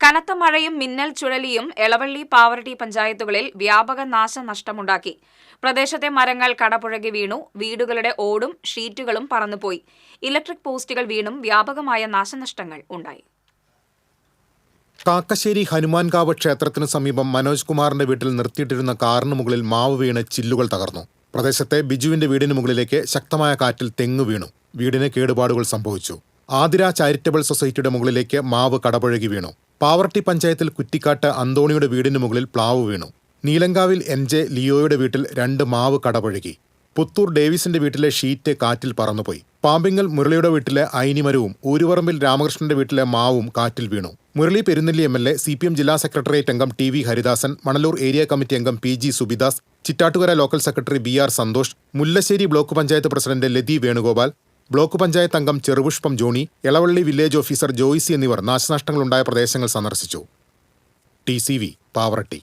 കനത്ത മഴയും മിന്നൽ ചുഴലിയും എളവള്ളി പാവറട്ടി പഞ്ചായത്തുകളിൽ വ്യാപക നാശനഷ്ടമുണ്ടാക്കി. പ്രദേശത്തെ മരങ്ങൾ കടപുഴകി വീണു. വീടുകളുടെ ഓടും ഷീറ്റുകളും പറന്നുപോയി. ഇലക്ട്രിക് പോസ്റ്റുകൾ വീണും വ്യാപകമായ നാശനഷ്ടങ്ങൾ ഉണ്ടായി. കാക്കശ്ശേരി ഹനുമാൻകാവ് ക്ഷേത്രത്തിന് സമീപം മനോജ് കുമാറിന്റെ വീട്ടിൽ നിർത്തിയിട്ടിരുന്ന കാറിന് മുകളിൽ മാവ് വീണ് ചില്ലുകൾ തകർന്നു. പ്രദേശത്തെ ബിജുവിന്റെ വീടിന് മുകളിലേക്ക് ശക്തമായ കാറ്റിൽ തെങ്ങ് വീണു. വീടിന് കേടുപാടുകൾ സംഭവിച്ചു. ആതിര ചാരിറ്റബിൾ സൊസൈറ്റിയുടെ മുകളിലേക്ക് മാവ് കടപുഴകി വീണു. പാവർട്ടി പഞ്ചായത്തിൽ കുറ്റിക്കാട്ട് അന്തോണിയുടെ വീടിന് മുകളിൽ പ്ലാവ് വീണു. നീലങ്കാവിൽ എൻ ജെ ലിയോയുടെ വീട്ടിൽ രണ്ട് മാവ് കടപഴകി. പുത്തൂർ ഡേവിസിന്റെ വീട്ടിലെ ഷീറ്റ് കാറ്റിൽ പറന്നുപോയി. പാമ്പിങ്ങൽ മുരളിയുടെ വീട്ടിലെ ഐനിമരവും ഊരുപറമ്പിൽ രാമകൃഷ്ണന്റെ വീട്ടിലെ മാവും കാറ്റിൽ വീണു. Murali Perunelli M L A C P M ജില്ലാ സെക്രട്ടേറിയറ്റ് അംഗം T V Haridasan Manalur area committee അംഗം P G Subidas Chittattukara local secretary B R Santhosh Mullassery block panchayat president Lathi Venugopal block panchayat അംഗം Cherupushpam Johny Elavally village officer Joicy എന്നിവർ നാശനഷ്ടങ്ങളുണ്ടായ പ്രദേശങ്ങൾ സന്ദർശിച്ചു. T C V Pavaratti.